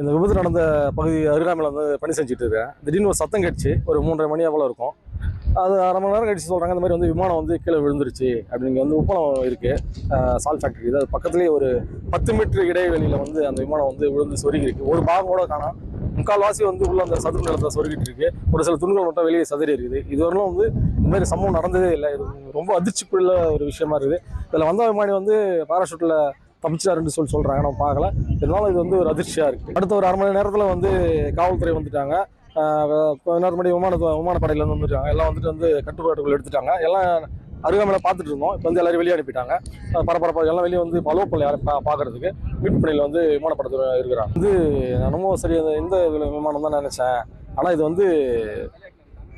இந்த விபத்து நடந்த பகுதி அருகாமையில் வந்து பணி செஞ்சுட்டு இருக்கேன். திடீர்னு ஒரு சத்தம் கழிச்சு ஒரு மூன்றரை மணி போல் இருக்கும். அது அரை மணி நேரம் கழிச்சு சொல்கிறாங்க இந்த மாதிரி வந்து விமானம் வந்து கீழே விழுந்துருச்சு. அப்படிங்க வந்து உப்பளம் இருக்குது சால் ஃபேக்ட்ரி இது அது பக்கத்துலேயே ஒரு பத்து மீட்டர் இடைவெளியில் வந்து அந்த விமானம் வந்து விழுந்து சொருகிருக்கு ஒரு பாகம் கூட காணோம் முக்கால்வாசி வந்து உள்ள அந்த சதுர நிலத்தை சொருகிட்டு இருக்கு. ஒரு சில துணிகள் மட்டும் வெளியே சதுரி இருக்குது. இதுவரையிலும் வந்து இந்த மாதிரி சம்பவம் நடந்ததே இல்லை. இது ரொம்ப அதிர்ச்சிக்குள்ள ஒரு விஷயமா இருக்குது. இதில் வந்த விமானி வந்து பாராஷூட்டில் தப்பிச்சாருன்னு சொல்லி சொல்கிறாங்க நம்ம பார்க்கல. இருந்தாலும் இது வந்து ஒரு அதிர்ச்சியாக இருக்குது அடுத்த ஒரு அரை மணி நேரத்தில் வந்து காவல்துறை வந்துட்டாங்க. கொஞ்ச நேரம் முன்னாடி விமான விமானப்படையிலேருந்து வந்துட்டாங்க. எல்லாம் வந்துட்டு வந்து கட்டுப்பாட்டுக்குள்ள எடுத்துட்டாங்க. எல்லாம் அருகாமையில் பார்த்துட்டு இருந்தோம். இப்போ வந்து எல்லாரும் வெளியே அனுப்பிட்டாங்க. பரபரப்பாக எல்லாம் வெளியே வந்து அலோவ் பண்ணல யாரும் பா பார்க்கறதுக்கு மீட் வந்து விமானப்படத்தில் இருக்கிறாங்க. வந்து நானும் சரி இந்த விமானம் தான் நினச்சேன். ஆனால் இது வந்து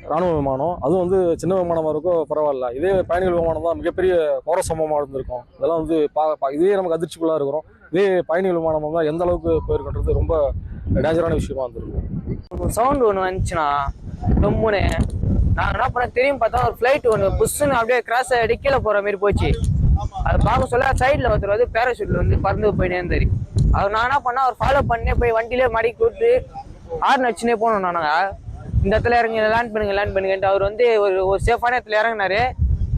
ராணுவ விமானம். அதுவும் வந்து சின்ன விமானமாக இருக்கும் பரவாயில்ல. இதே பயணிகள் விமானம் தான் மிகப்பெரிய கோர சம்பவமாக இருந்திருக்கும். இதெல்லாம் வந்து பா பா- இதே நமக்கு அதிர்ச்சிக்குள்ளாக இருக்கிறோம். இதே பயணிகள் விமானம் தான் எந்த அளவுக்கு போயிருக்குன்றது ரொம்ப டேஞ்சரான விஷயமா இருந்திருக்கும். சவுண்ட் ஒன்று வந்துச்சுன்னா டொம்முன்னு நாங்கள் என்ன பண்ண தெரியும் பார்த்தா ஒரு ஃப்ளைட் ஒன்று புஷ்ஷுன்னு அப்படியே கிராஸ் ஆகி கீழே போகிற மாதிரி போச்சு. அதை பார்க்க சொல்ல சைடில் ஒருத்தர் வந்து பேராஷூட்டில் வந்து பறந்து போயினே தெரியும் அவர் நான் என்ன பண்ணேன் அவர் ஃபாலோ பண்ணே போய் வண்டியிலே மடி கூட்டு ஆர்னு வச்சுனே போனோம் நாங்கள் இந்த இடத்துல இறங்கி லேண்ட் பண்ணுங்க லேண்ட் பண்ணுங்கன்ட்டு அவர் வந்து ஒரு ஒரு சேஃபான இடத்துல இறங்குனாரு.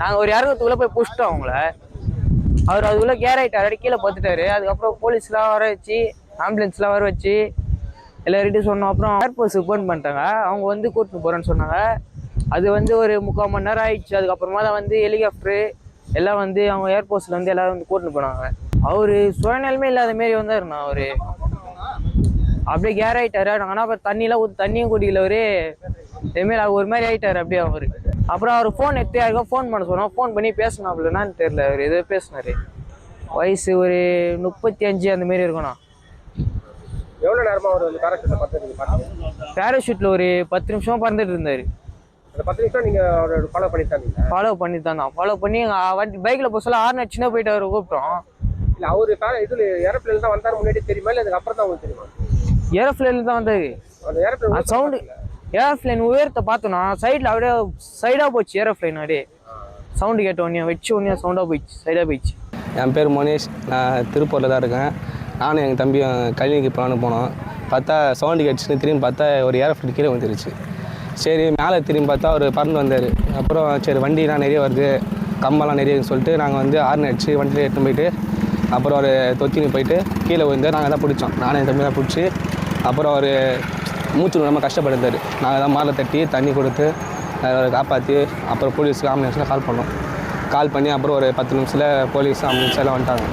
நாங்கள் ஒரு இறங்கத்துக்குள்ளே போய் புஷ்டோம் அவங்கள. அவர் அதுக்குள்ளே கேர் ஆகிட்டார் கீழே பார்த்துட்டாரு அதுக்கப்புறம் போலீஸ்லாம் வர வச்சு ஆம்புலன்ஸ்லாம் வர வச்சு எல்லார்கிட்டையும் சொன்னோம். அப்புறம் ஏர்போர்ட்ஸுக்கு ஃபோன் பண்ணிட்டாங்க. அவங்க வந்து கூட்டிட்டு போகிறேன்னு சொன்னாங்க. அது வந்து ஒரு முக்கால் மணி நேரம் ஆயிடுச்சு. அதுக்கப்புறமா தான் வந்து ஹெலிகாப்டரு எல்லாம் வந்து அவங்க ஏர்போர்ட்ஸில் வந்து எல்லோரும் வந்து கூட்டிட்டு போனாங்க. அவர் சுயநலமே இல்லாத மாரி வந்தாருண்ணா அவர். அப்படியே கேர் நாங்கள் ஆனால் அப்புறம் தண்ணியெல்லாம் ஊற்றி தண்ணியும் குடிக்கல அவரு. இதுமாரி அவர் ஒரு மாதிரி ஆயிட்டாரு அப்படியே அவர். அப்புறம் அவர் ஃபோன் எடுத்து யாருக்கோ ஃபோன் பண்ண சொன்னோம். ஃபோன் பண்ணி பேசினாப்புலன்னு தெரியல. அவர் ஏதோ பேசினாரு. வயசு ஒரு முப்பத்தி அஞ்சு அந்த மாரி இருக்கணும். எவ்வளோ நேரமாக அவர் வந்து பேராஷூட்டை பார்த்து நீங்கள் பார்த்தீங்க பேராஷூட்டில் ஒரு பத்து நிமிஷமா பறந்துட்டு இருந்தாரு. அந்த பத்து நிமிஷம் நீங்கள் அவரோட ஃபாலோ பண்ணி ஃபாலோ பண்ணி தான் ஃபாலோ பண்ணி வண்டி பைக்கில் போக சொல்ல ஆறு நச்சுனா போயிட்டு அவர் கூப்பிட்டோம். இல்லை அவர் பேர இதில் ஏரோப்ளேன் தான் வந்தார் முன்னாடி தெரியுமா? இல்லை அதுக்கு அப்புறம் தான் உங்களுக்கு தெரியுமா? ஏரோப்ளேனில் தான் ஏரோப்ளேன் அந்த சவுண்டு ஏரோப்ளேன் உயரத்தை பார்த்தோன்னா சைடில் அப்படியே சைடாக போச்சு ஏரோப்ளேன் அப்படியே. சவுண்டு கேட்ட உடனே வச்சு உடனே சவுண்டாக போயிடுச்சு சைடாக போயிடுச்சு. என் பேர் மோனேஷ். நான் திருப்பூரில் தான் இருக்கேன். நானும் எங்கள் தம்பியும் கிளினிக்கு போகலான்னு போனோம். பார்த்தா சவுண்டு கேட்டுச்சுன்னு திரும்பி பார்த்தா ஒரு ஏரோஃப்ளைட் கீழே வந்துருச்சு சரி மேலே திரும்பி பார்த்தா அவர் பறந்து வந்தார். அப்புறம் சரி வண்டிலாம் நிறைய வருது. கம்பெல்லாம் நிறைய இருக்குன்னு சொல்லிட்டு நாங்கள் வந்து ஆர்ன் அடிச்சு வண்டியில் எடுத்துன்னு போயிட்டு அப்புறம் ஒரு தொத்தினு போயிட்டு கீழே விழுந்து நாங்கள் தான் பிடிச்சோம். நானும் என் தம்பி தான் பிடிச்சி அப்புறம் அவர் மூச்சு ரொம்ப கஷ்டப்படுத்தார் நாங்கள் தான் மாலை தட்டி தண்ணி கொடுத்து அவரை காப்பாற்றி அப்புறம் போலீஸுக்கு ஆம்புலன்ஸில் கால் பண்ணோம். கால் பண்ணி அப்புறம் ஒரு பத்து நிமிஷத்தில் போலீஸ் ஆம்புலன்ஸ் எல்லாம் வந்துட்டாங்க.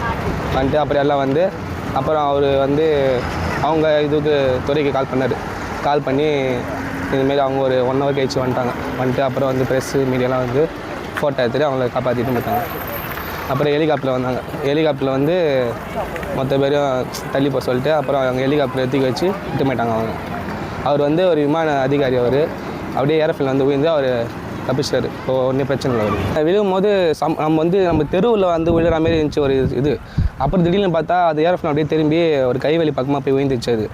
வந்துட்டு அப்புறம் எல்லாம் வந்து அப்புறம் அவர் வந்து அவங்க இதுக்கு துறைக்கு கால் பண்ணார். கால் பண்ணி இதுமாரி அவங்க ஒரு ஒன் ஹவர் கழிச்சு வந்துட்டாங்க. வந்துட்டு அப்புறம் வந்து ப்ரெஸ்ஸு மீடியாலாம் வந்து ஃபோட்டோ எடுத்துகிட்டு அவங்கள காப்பாற்றிட்டு போயிட்டாங்க அப்புறம் ஹெலிகாப்டரில் வந்தாங்க. ஹெலிகாப்டரில் வந்து மொத்த பேரும் தள்ளி போக சொல்லிட்டு அப்புறம் அவங்க ஹெலிகாப்டர் எடுத்துக்க வச்சு விட்டு போயிட்டாங்க அவங்க. அவர் வந்து ஒரு விமான அதிகாரி அவர். அப்படியே ஏரோஃபில் வந்து உயர்ந்து அவர் தப்பிச்சிட்டாரு. இப்போ ஒன்றும் பிரச்சனை இல்லை அவர் விழுகும் போது சம் நம்ம வந்து நம்ம தெருவில் வந்து விழுற மாதிரி இருந்துச்சு ஒரு இது. அப்புறம் திடீர்னு பார்த்தா அது ஏரோஃபில் அப்படியே திரும்பி ஒரு கைவெளி பக்கமாக போய் உயர்ந்துச்சு அது.